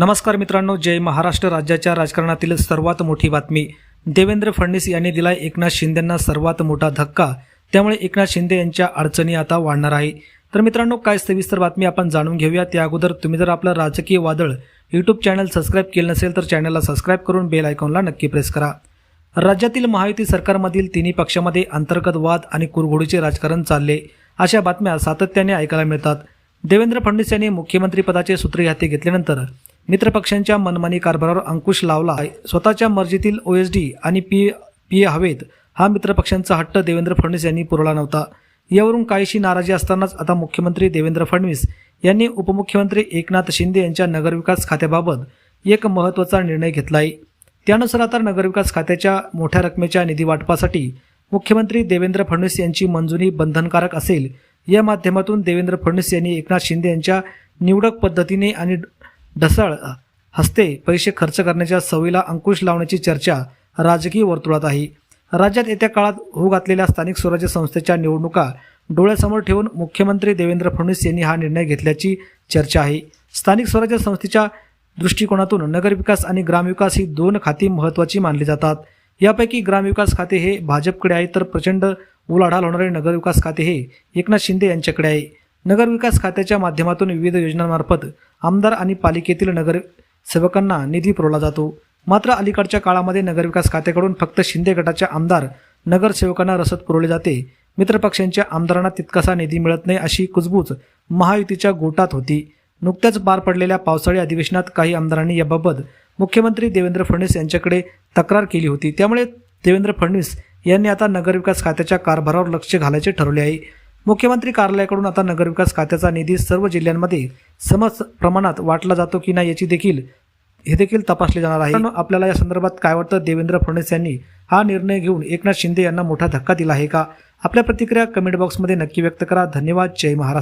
नमस्कार मित्रांनो जय महाराष्ट्र राज्याच्या राजकारणातील सर्वात मोठी बातमी. देवेंद्र फडणवीस यांनी दिलाय एकनाथ शिंदेंना सर्वात मोठा धक्का. त्यामुळे एकनाथ शिंदे यांच्या अडचणी आता वाढणार आहे. तर मित्रांनो काय सविस्तर बातमी आपण जाणून घेऊया. त्या अगोदर तुम्ही जर आपलं राजकीय वादळ यूट्यूब चॅनल सबस्क्राईब केलं नसेल तर चॅनलला सबस्क्राईब करून बेल आयकॉनला नक्की प्रेस करा. राज्यातील महायुती सरकारमधील तिन्ही पक्षामध्ये अंतर्गत वाद आणि कुरघोडीचे राजकारण चालले. अशा बातम्या सातत्याने ऐकायला मिळतात. देवेंद्र फडणवीस यांनी मुख्यमंत्रीपदाचे सूत्र हाती घेतल्यानंतर मित्रपक्षांच्या मनमानी कारभारावर अंकुश लावला आहे. स्वतःच्या मर्जीतील ओएसडी आणि पी पी हवेत हा मित्रपक्षांचा हट्ट देवेंद्र फडणवीस यांनी पुरवला नव्हता. यावरून काहीशी नाराजी असतानाच आता मुख्यमंत्री देवेंद्र फडणवीस यांनी उपमुख्यमंत्री एकनाथ शिंदे यांच्या नगरविकास खात्याबाबत एक महत्त्वाचा निर्णय घेतला आहे त्यानुसार आता नगरविकास खात्याच्या मोठ्या रकमेच्या निधी वाटपासाठी मुख्यमंत्री देवेंद्र फडणवीस यांची मंजुरी बंधनकारक असेल. या माध्यमातून देवेंद्र फडणवीस यांनी एकनाथ शिंदे यांच्या निवडक पद्धतीने आणि ढसाळ हस्ते पैसे खर्च करण्याच्या सवयीला अंकुश लावण्याची चर्चा राजकीय वर्तुळात आहे. राज्यात येत्या काळात होऊ घातलेल्या स्थानिक स्वराज्य संस्थेच्या निवडणुका डोळ्यासमोर ठेवून मुख्यमंत्री देवेंद्र फडणवीस यांनी हा निर्णय घेतल्याची चर्चा आहे. स्थानिक स्वराज्य संस्थेच्या दृष्टिकोनातून नगरविकास आणि ग्रामविकास ही दोन खाती महत्त्वाची मानली जातात. यापैकी ग्रामविकास खाते हे भाजपकडे आहे तर प्रचंड उलाढाल होणारे नगरविकास खाते हे एकनाथ शिंदे यांच्याकडे आहे. नगरविकास खात्याच्या माध्यमातून विविध योजनांमार्फत आमदार आणि पालिकेतील नगरसेवकांना निधी पुरवला जातो. मात्र अलीकडच्या काळामध्ये नगरविकास खात्याकडून फक्त शिंदे गटाच्या आमदार नगरसेवकांना रसद पुरवले जाते. मित्रपक्षांच्या आमदारांना तितकासा निधी मिळत नाही अशी कुजबूज महायुतीच्या गोटात होती. नुकत्याच पार पडलेल्या पावसाळी अधिवेशनात काही आमदारांनी याबाबत मुख्यमंत्री देवेंद्र फडणवीस यांच्याकडे तक्रार केली होती. त्यामुळे देवेंद्र फडणवीस यांनी आता नगरविकास खात्याच्या कारभारावर लक्ष घालायचे ठरवले आहे. मुख्यमंत्री कार्यालयाकडून आता नगरविकास खात्याचा निधी सर्व जिल्ह्यांमध्ये सम प्रमाणात वाटला जातो की नाही याची देखील हे देखील तपासले जाणार आहे. आपल्याला या संदर्भात काय वाटतं? देवेंद्र फडणवीस यांनी हा निर्णय घेऊन एकनाथ शिंदे यांना मोठा धक्का दिला आहे का? आपल्या प्रतिक्रिया कमेंट बॉक्समध्ये नक्की व्यक्त करा. धन्यवाद. जय महाराष्ट्र.